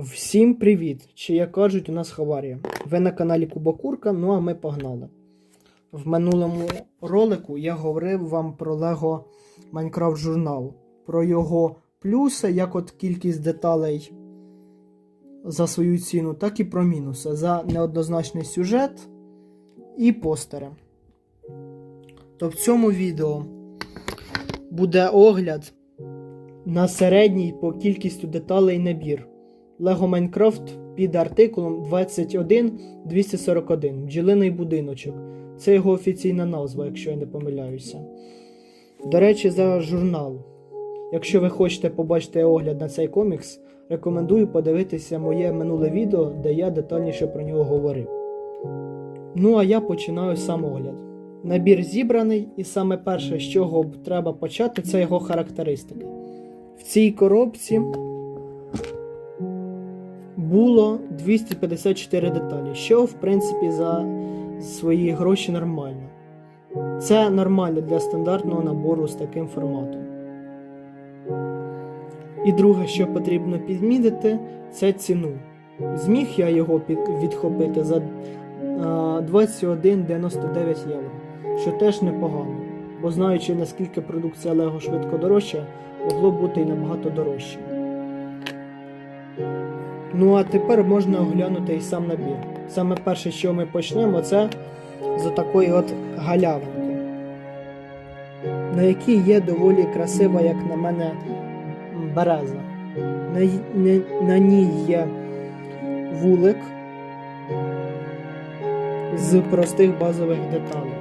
Всім привіт! Чи як кажуть, у нас Хаварія. Ви на каналі Кубакурка, ну а ми погнали. В минулому ролику я говорив вам про Lego Minecraft журнал, про його плюси, як от кількість деталей за свою ціну, так і про мінуси за неоднозначний сюжет і постери. То в цьому відео буде огляд на середній по кількістю деталей набір. Lego Minecraft під артикулом 21241 бджілиний будиночок. Це його офіційна назва, якщо я не помиляюся. До речі, за журнал. Якщо ви хочете побачити огляд на цей комікс, рекомендую подивитися моє минуле відео, де я детальніше про нього говорив. Ну а я починаю сам огляд. Набір зібраний, і саме перше, з чого треба почати, це його характеристики. В цій коробці було 254 деталі, що в принципі за свої гроші нормально. Це нормально для стандартного набору з таким форматом. І друге, що потрібно підмітити, це ціну. Зміг я його відхопити за 21,99 євро, що теж непогано, бо знаючи наскільки продукція Лего швидко дорожча, могло бути і набагато дорожче. Ну а тепер можна оглянути і сам набір. Саме перше, що ми почнемо, це з такої от галявинки, на якій є доволі красива, як на мене, береза. На, на, на ній є вулик з простих базових деталей.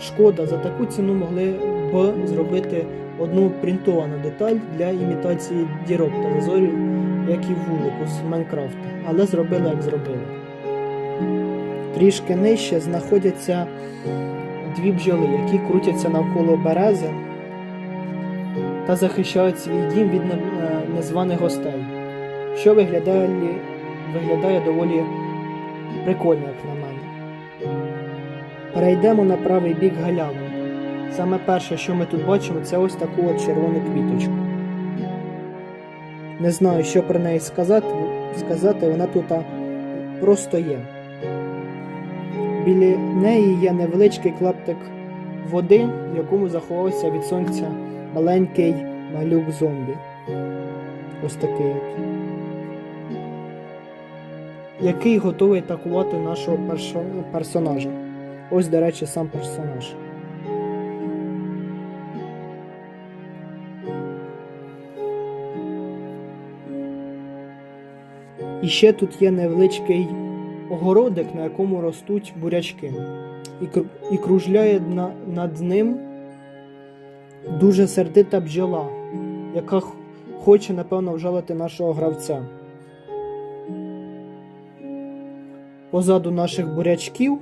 Шкода, за таку ціну могли б зробити одну принтовану деталь для імітації дірок та зазорів, як і вулику з Майнкрафта, але зробили як зробили. Трішки нижче знаходяться дві бджоли, які крутяться навколо берези та захищають свій дім від е, незваних гостей, що виглядає, виглядає доволі прикольно, як на мене. Перейдемо на правий бік галявини. Саме перше, що ми тут бачимо, це ось таку от червону квіточку. Не знаю, що про неї сказати, сказати вона тут просто є. Біля неї є невеличкий клаптик води, в якому заховався від сонця маленький малюк зомбі. Ось такий. Який готовий атакувати нашого персонажа. Ось, до речі, сам персонаж. І ще тут є невеличкий огородик, на якому ростуть бурячки. І, кру- і кружляє на, над ним дуже сердита бджола, яка хоче, напевно, вжалити нашого гравця. Позаду наших бурячків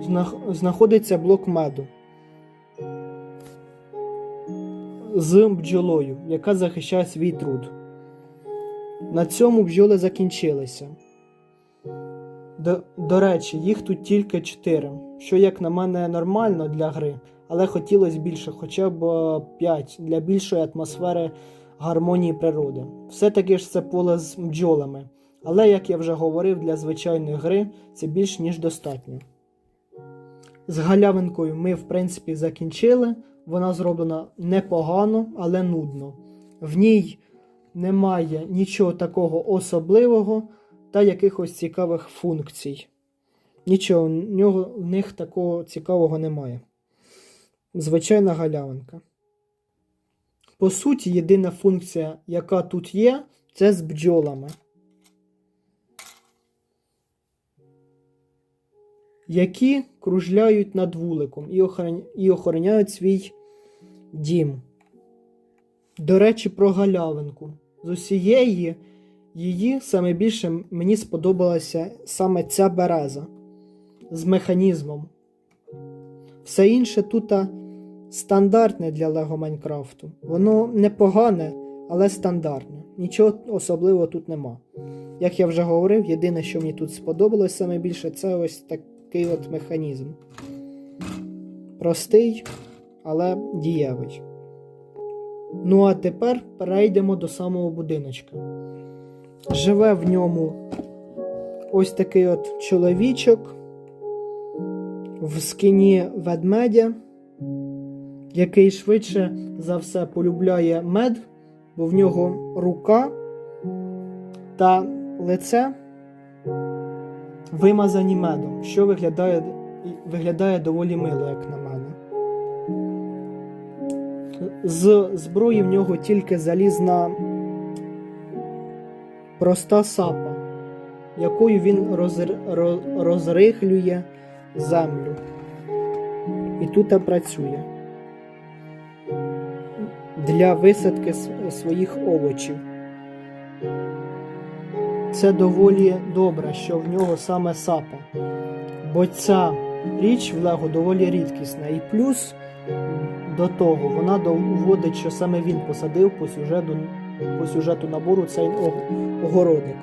знах- знаходиться блок меду з бджолою, яка захищає свій труд. На цьому бджоли закінчилися. До, до речі, їх тут тільки 4, що, як на мене, нормально для гри, але хотілося більше, хоча б 5 для більшої атмосфери гармонії природи. Все-таки ж це поле з бджолами, але, як я вже говорив, для звичайної гри це більш ніж достатньо. З галявинкою ми, в принципі, закінчили. Вона зроблена непогано, але нудно. В ній немає нічого такого особливого та якихось цікавих функцій. Нічого, в нього, в них такого цікавого немає. Звичайна галявинка. По суті, єдина функція, яка тут є, це з бджолами. Які кружляють над вуликом і, охорон... і охороняють свій дім. До речі, про галявинку. З усієї її саме більше мені сподобалася саме ця береза з механізмом. Все інше тут стандартне для Лего Майнкрафту. Воно непогане, але стандартне. Нічого особливого тут нема. Як я вже говорив, єдине, що мені тут сподобалось саме більше, це ось такий от механізм. Простий, але дієвий. Ну а тепер перейдемо до самого будиночка. Живе в ньому ось такий от чоловічок в скині ведмедя, який швидше за все полюбляє мед, бо в нього рука та лице вимазані медом, що виглядає, виглядає доволі мило, як на мене. З зброї в нього тільки залізна проста сапа, якою він розр- розрихлює землю. І тут працює для висадки своїх овочів. Це доволі добре, що в нього саме сапа. Бо ця річ в Лего доволі рідкісна. І плюс до того вона доводить, що саме він посадив по сюжету, по сюжету набору цей ог- огородик.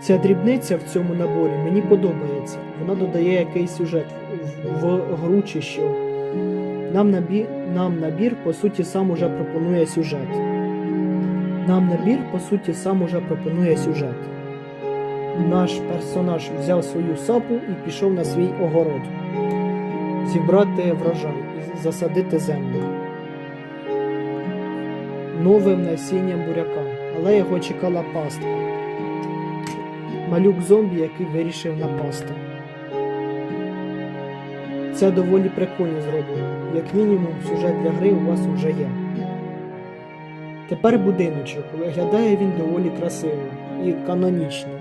Ця дрібниця в цьому наборі мені подобається. Вона додає якийсь сюжет в, в гру чи що. Нам набір, нам набір, по суті, сам уже пропонує сюжет. Нам набір, по суті, сам уже пропонує сюжет. Наш персонаж взяв свою сапу і пішов на свій огород. Зібрати врожай і засадити землю. Новим насінням буряка, але його чекала пастка. Малюк зомбі, який вирішив напасти. Це доволі прикольно зроблено. Як мінімум, сюжет для гри у вас вже є. Тепер будиночок. Виглядає він доволі красиво і канонічно.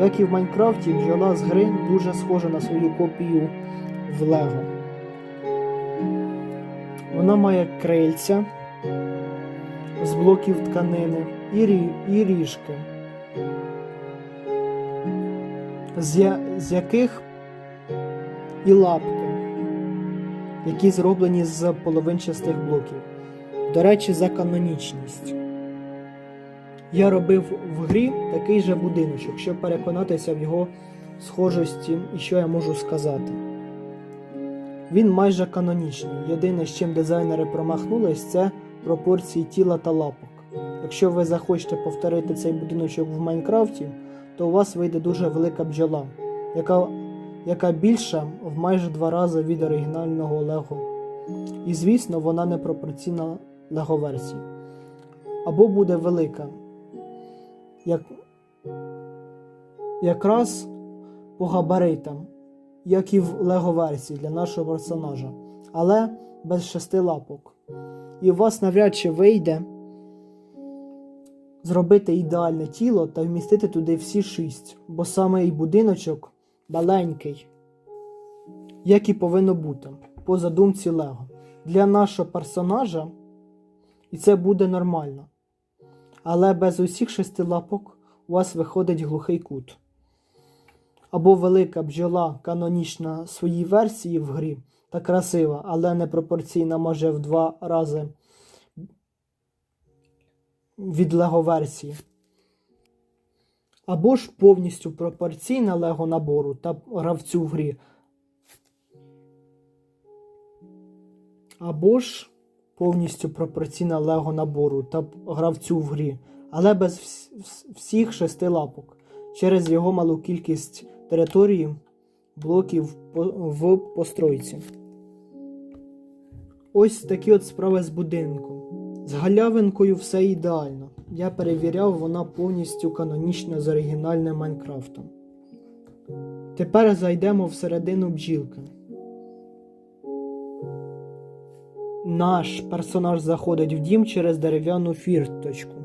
Як і в Майнкрафті, бджола з гри дуже схожа на свою копію в Лего. Вона має крильця з блоків тканини і, рі- і ріжки, з, я- з яких і лапки, які зроблені з половинчастих блоків. До речі, за канонічність. Я робив в грі такий же будиночок, щоб переконатися в його схожості і що я можу сказати. Він майже канонічний. Єдине, з чим дизайнери промахнулись, це пропорції тіла та лапок. Якщо ви захочете повторити цей будиночок в Майнкрафті, то у вас вийде дуже велика бджола, яка, яка більша в майже два рази від оригінального Лего. І звісно, вона не пропорційна Лего версії. Або буде велика. Як... Якраз по габаритам, як і в Лего версії для нашого персонажа, але без шести лапок. І у вас навряд чи вийде зробити ідеальне тіло та вмістити туди всі шість, бо саме і будиночок маленький, як і повинно бути, по задумці Лего. Для нашого персонажа, і це буде нормально. Але без усіх шести лапок у вас виходить глухий кут. Або велика бджола канонічна своїй версії в грі та красива, але не пропорційна може в два рази від Лего версії. Або ж повністю пропорційна Лего набору та гравцю в грі. Або ж повністю пропорційна Лего набору та гравцю в грі, але без вс- вс- всіх шести лапок через його малу кількість території блоків в постройці. Ось такі от справи з будинком. З галявинкою все ідеально. Я перевіряв, вона повністю канонічна з оригінальним Майнкрафтом. Тепер зайдемо всередину бджілки. Наш персонаж заходить в дім через дерев'яну фірточку.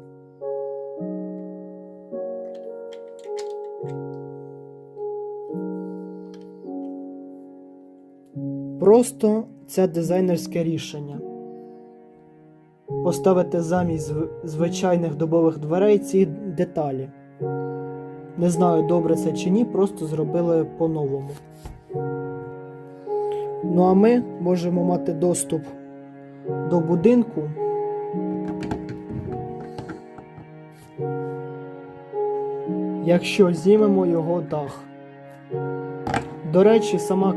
Просто це дизайнерське рішення. Поставити замість звичайних добових дверей ці деталі. Не знаю, добре це чи ні, просто зробили по-новому. Ну а ми можемо мати доступ до будинку. Якщо знімемо його дах. До речі, сама,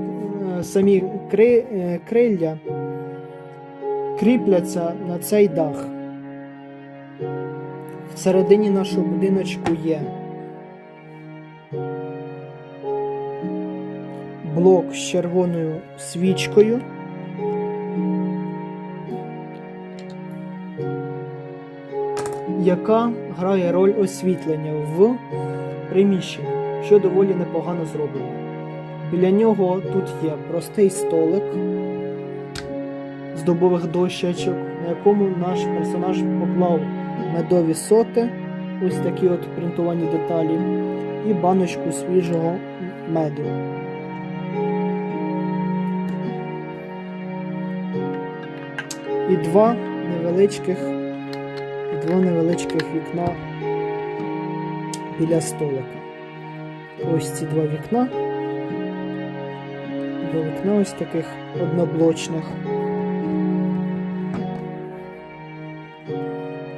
самі кри, е, крилля кріпляться на цей дах. Всередині нашого будиночку є блок з червоною свічкою. Яка грає роль освітлення в приміщенні, що доволі непогано зроблено. Біля нього тут є простий столик з дубових дощечок, на якому наш персонаж поклав медові соти, ось такі от принтовані деталі, і баночку свіжого меду. І два невеличких, два невеличких вікна біля столика. Ось ці два вікна. Два вікна ось таких одноблочних.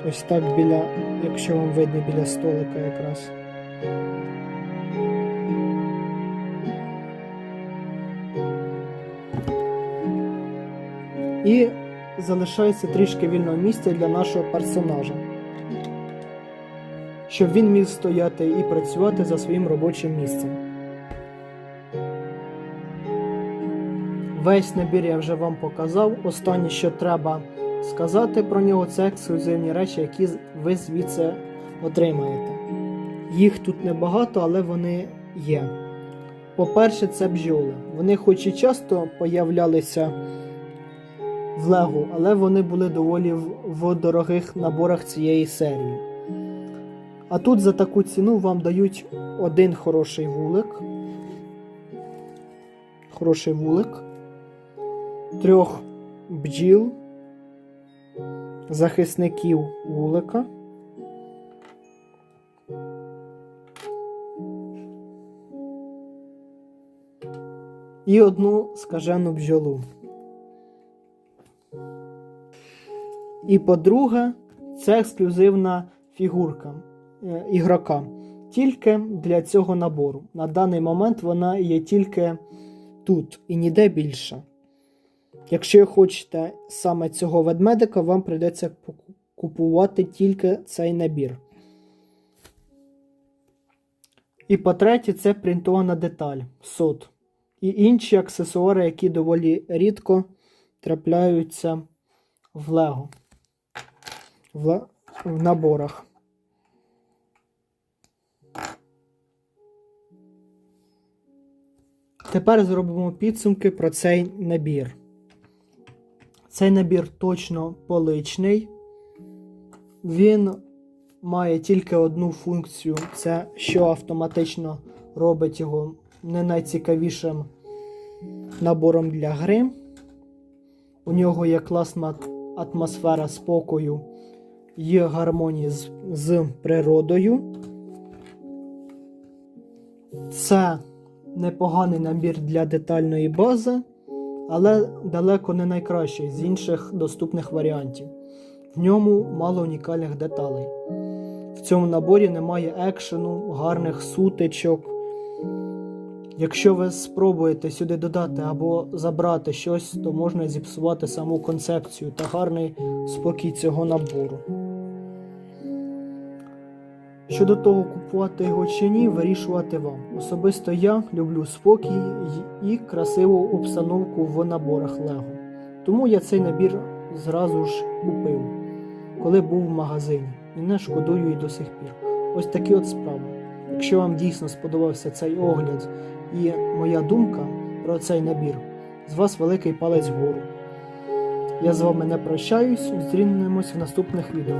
Ось так біля, якщо вам видно біля столика якраз. І залишається трішки вільного місця для нашого персонажа. Щоб він міг стояти і працювати за своїм робочим місцем. Весь набір я вже вам показав. Останнє, що треба сказати про нього, це ексклюзивні речі, які ви звідси отримаєте. Їх тут небагато, але вони є. По-перше, це бджоли. Вони хоч і часто появлялися в Лего, але вони були доволі в дорогих наборах цієї серії. А тут за таку ціну вам дають один хороший вулик. Хороший вулик. Трьох бджіл, захисників вулика. І одну скажену бджолу. І по-друге, це ексклюзивна фігурка е, ігрока. Тільки для цього набору. На даний момент вона є тільки тут і ніде більше. Якщо хочете саме цього ведмедика, вам прийдеться купувати тільки цей набір. І по-третє, це принтована деталь сот. І інші аксесуари, які доволі рідко трапляються в Лего. В, в наборах. Тепер зробимо підсумки про цей набір. Цей набір точно поличний. Він має тільки одну функцію, це що автоматично робить його не найцікавішим набором для гри. У нього є класна атмосфера спокою і гармонії з, з природою. Це непоганий набір для детальної бази, але далеко не найкращий з інших доступних варіантів. В ньому мало унікальних деталей. В цьому наборі немає екшену, гарних сутичок. Якщо ви спробуєте сюди додати або забрати щось, то можна зіпсувати саму концепцію та гарний спокій цього набору. Щодо того, купувати його чи ні, вирішувати вам. Особисто я люблю спокій і красиву обстановку в наборах Лего. Тому я цей набір зразу ж купив, коли був в магазині, і не шкодую і до сих пір. Ось такі от справи. Якщо вам дійсно сподобався цей огляд і моя думка про цей набір, з вас великий палець вгору. Я з вами не прощаюсь, зустрінемось в наступних відео.